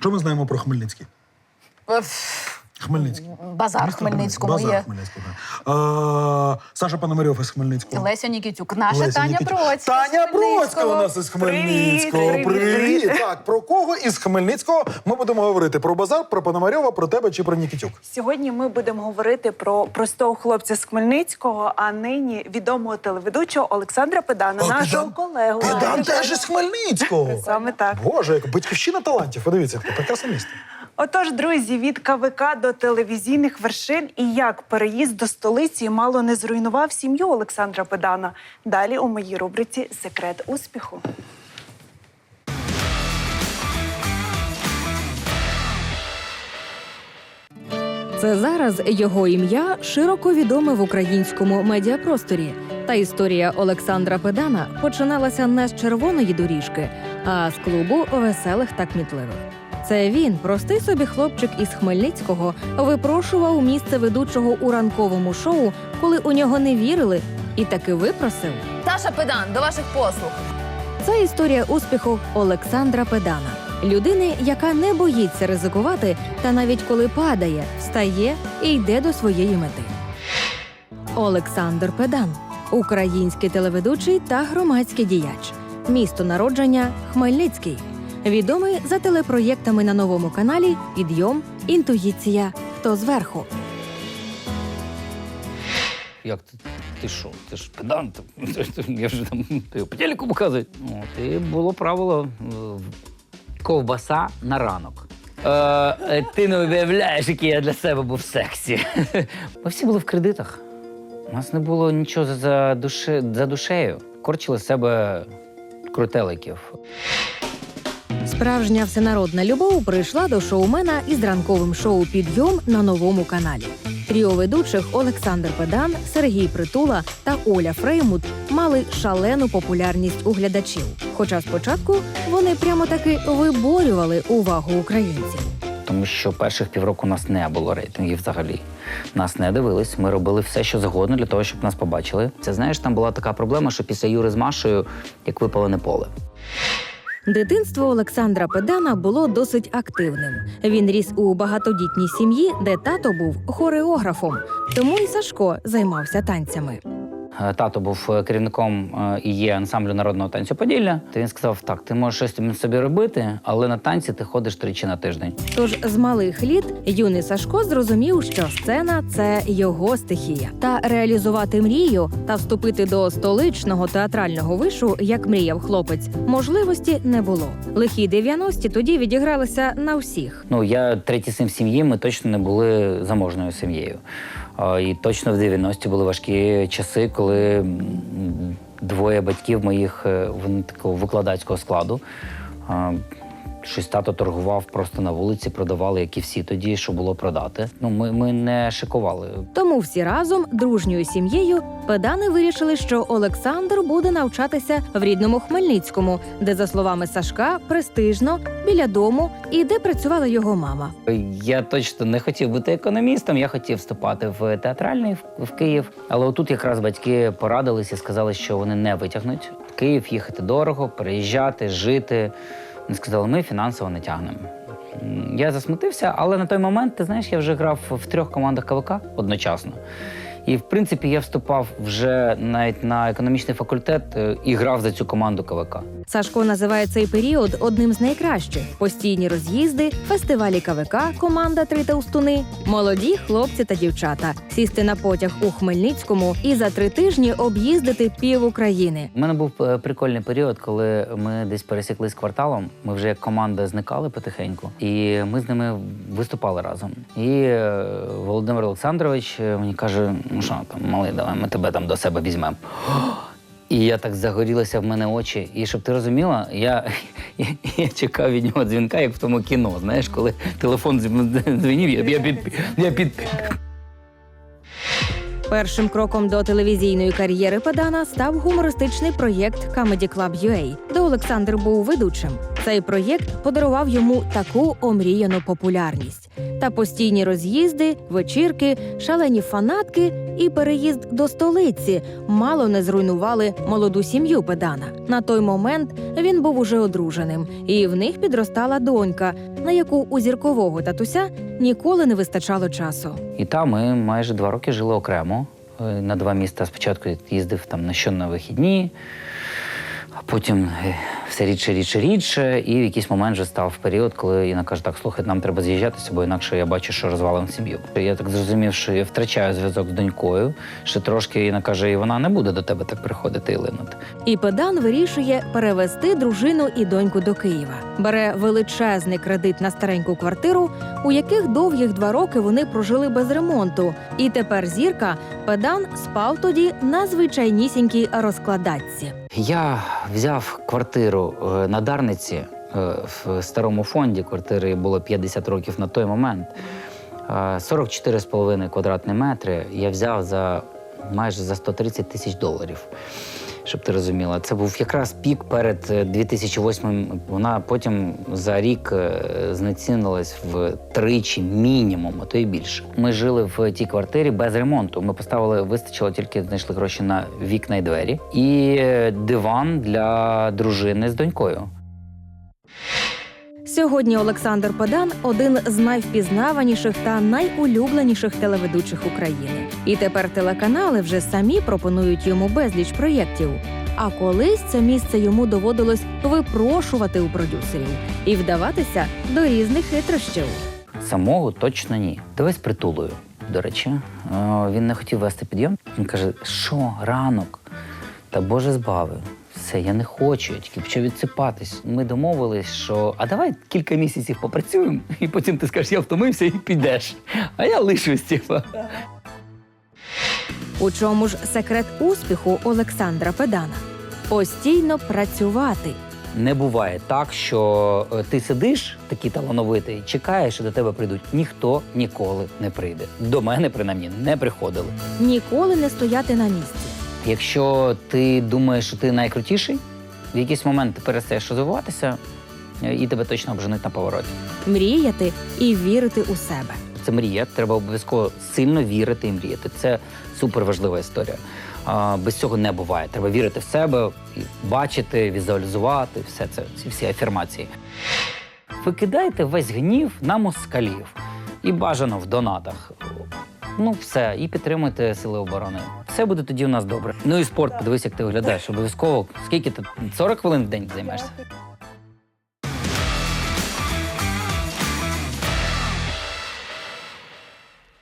Що ми знаємо про Хмельницький? Хмельницький. Базар Місто Хмельницькому Базар є. Хмельницького. Е, Саша Пономарьов із Хмельницького. Леся Нікітюк, наша Леся Таня Нікітюк. З Таня Бродська у Хмельницького. нас із Хмельницького. Привіт, Привіт. привіт. Так, про кого із Хмельницького ми будемо говорити? Про базар, про Пономарьова, про тебе чи про Нікітюк? Сьогодні ми будемо говорити про простого хлопця з Хмельницького, а нині відомого телеведучого Олександра Педана, О, нашого Педан- колегу. Педан теж із Хмельницького. Саме так. Боже, як батьківщина талантів. Подивіться, таке прекрасне місто. Отож, друзі, від КВК до телевізійних вершин і як переїзд до столиці мало не зруйнував сім'ю Олександра Педана. Далі у моїй рубриці Секрет успіху. Це зараз його ім'я широко відоме в українському медіапросторі. Та історія Олександра Педана починалася не з червоної доріжки, а з клубу веселих та кмітливих. Це він, простий собі хлопчик із Хмельницького, випрошував місце ведучого у ранковому шоу, коли у нього не вірили, і таки випросив. Саша Педан, до ваших послуг. Це історія успіху Олександра Педана, людини, яка не боїться ризикувати, та навіть коли падає, встає і йде до своєї мети. Олександр Педан, український телеведучий та громадський діяч. Місто народження Хмельницький. Відомий за телепроєктами на новому каналі Підйом, Інтуїція, Хто зверху. Як ти? Ти що? Ти ж педант. Я вже там по телеку показують. От, і було правило е, ковбаса на ранок. Е, е, ти не уявляєш, який я для себе був в сексі. Ми всі були в кредитах. У нас не було нічого за, душі, за душею. Корчили з себе крутеликів. Справжня всенародна любов прийшла до шоумена із ранковим шоу Підйом на новому каналі. Тріо ведучих Олександр Педан, Сергій Притула та Оля Фреймут мали шалену популярність у глядачів. Хоча спочатку вони прямо таки виборювали увагу українців. Тому що перших півроку у нас не було рейтингів взагалі. Нас не дивились. Ми робили все, що завгодно для того, щоб нас побачили. Це знаєш, там була така проблема, що після Юри з Машею як випалене поле. Дитинство Олександра Педана було досить активним. Він ріс у багатодітній сім'ї, де тато був хореографом, тому і Сашко займався танцями. Е, Тато був е, керівником е, і є ансамблю народного танцю Поділля. То він сказав: так, ти можеш щось собі робити, але на танці ти ходиш тричі на тиждень. Тож з малих літ юний Сашко зрозумів, що сцена це його стихія. Та реалізувати мрію та вступити до столичного театрального вишу, як мріяв хлопець, можливості не було. Лихі 90-ті тоді відігралися на всіх. Ну я третій син в сім'ї. Ми точно не були заможною сім'єю. І точно в 90-ті були важкі часи, коли двоє батьків моїх е, вони такого викладацького складу. Щось тато торгував просто на вулиці, продавали, як і всі тоді, що було продати. Ну, ми, ми не шикували. Тому всі разом, дружньою сім'єю, педани вирішили, що Олександр буде навчатися в рідному Хмельницькому, де, за словами Сашка, престижно, біля дому і де працювала його мама. Я точно не хотів бути економістом, я хотів вступати в театральний в, Київ. Але отут якраз батьки порадились і сказали, що вони не витягнуть в Київ їхати дорого, переїжджати, жити. Вони сказали, ми фінансово не тягнемо. Я засмутився, але на той момент, ти знаєш, я вже грав в трьох командах КВК одночасно. І в принципі я вступав вже навіть на економічний факультет е, і грав за цю команду КВК. Сашко називає цей період одним з найкращих: постійні роз'їзди, фестивалі КВК, команда Три Товстуни, молоді хлопці та дівчата, сісти на потяг у Хмельницькому і за три тижні об'їздити пів України. У мене був е, прикольний період, коли ми десь пересіклись кварталом. Ми вже як команда зникали потихеньку, і ми з ними виступали разом. І е, Володимир Олександрович мені каже: ну що там, малий, давай ми тебе там до себе візьмемо. І я так загорілися в мене очі. І щоб ти розуміла, я, я, я чекав від нього дзвінка, як в тому кіно. Знаєш, коли телефон дзвонив, я, я під я під Першим кроком до телевізійної кар'єри Педана став гумористичний проєкт Comedy Club UA, де Олександр був ведучим. Цей проєкт подарував йому таку омріяну популярність та постійні роз'їзди, вечірки, шалені фанатки і переїзд до столиці мало не зруйнували молоду сім'ю Педана. На той момент він був уже одруженим, і в них підростала донька. На яку у зіркового татуся ніколи не вистачало часу. І там ми майже два роки жили окремо. Е, На два міста спочатку їздив там на що на вихідні, а потім е, все рідше, рідше, рідше. І в якийсь момент вже став період, коли Інна каже: так, слухай, нам треба з'їжджатися, бо інакше я бачу, що розвалимо сім'ю. Я так зрозумів, що я втрачаю зв'язок з донькою. Ще трошки Інна каже, і вона не буде до тебе так приходити і линути. І педан вирішує перевести дружину і доньку до Києва. Бере величезний кредит на стареньку квартиру, у яких довгих два роки вони прожили без ремонту. І тепер зірка педан спав тоді на звичайнісінькій розкладатці. Я взяв квартиру е, на Дарниці е, в старому фонді. Квартири було 50 років на той момент. Е, 44,5 квадратні метри я взяв за майже за 130 тисяч доларів. Щоб ти розуміла, це був якраз пік перед е, 2008 Вона потім за рік е, знецінилась в тричі мінімум, а то й більше. Ми жили в тій квартирі без ремонту. Ми поставили, вистачило тільки знайшли гроші на вікна і двері і е, диван для дружини з донькою. Сьогодні Олександр Педан один з найвпізнаваніших та найулюбленіших телеведучих України. І тепер телеканали вже самі пропонують йому безліч проєктів. А колись це місце йому доводилось випрошувати у продюсерів і вдаватися до різних хитрощів. Самого точно ні. Давай з притулою. До речі, Е, він не хотів вести підйом. Він каже: що, ранок? Та Боже збави. Все, я не хочу, я тільки почав відсипатись. Ми домовились, що а давай кілька місяців попрацюємо, і потім ти скажеш, я втомився і підеш. А я лишусь, типа. У чому ж секрет успіху Олександра Педана? Постійно працювати. Не буває так, що е, ти сидиш такий талановитий, чекаєш, що до тебе прийдуть. Ніхто ніколи не прийде. До мене принаймні не приходили. Ніколи не стояти на місці. Якщо ти думаєш, що ти найкрутіший, в якийсь момент ти перестаєш розвиватися, е, і тебе точно обженуть на повороті. мріяти і вірити у себе. Це мрія, треба обов'язково сильно вірити і мріяти. Це супер важлива історія. Без цього не буває. Треба вірити в себе, бачити, візуалізувати, все це, ці всі афірмації. Викидайте весь гнів на москалів і бажано в донатах. Ну, все, і підтримуйте сили оборони. Все буде тоді у нас добре. Ну і спорт, подивись, як ти виглядаєш. Обов'язково. Скільки ти 40 хвилин в день займаєшся?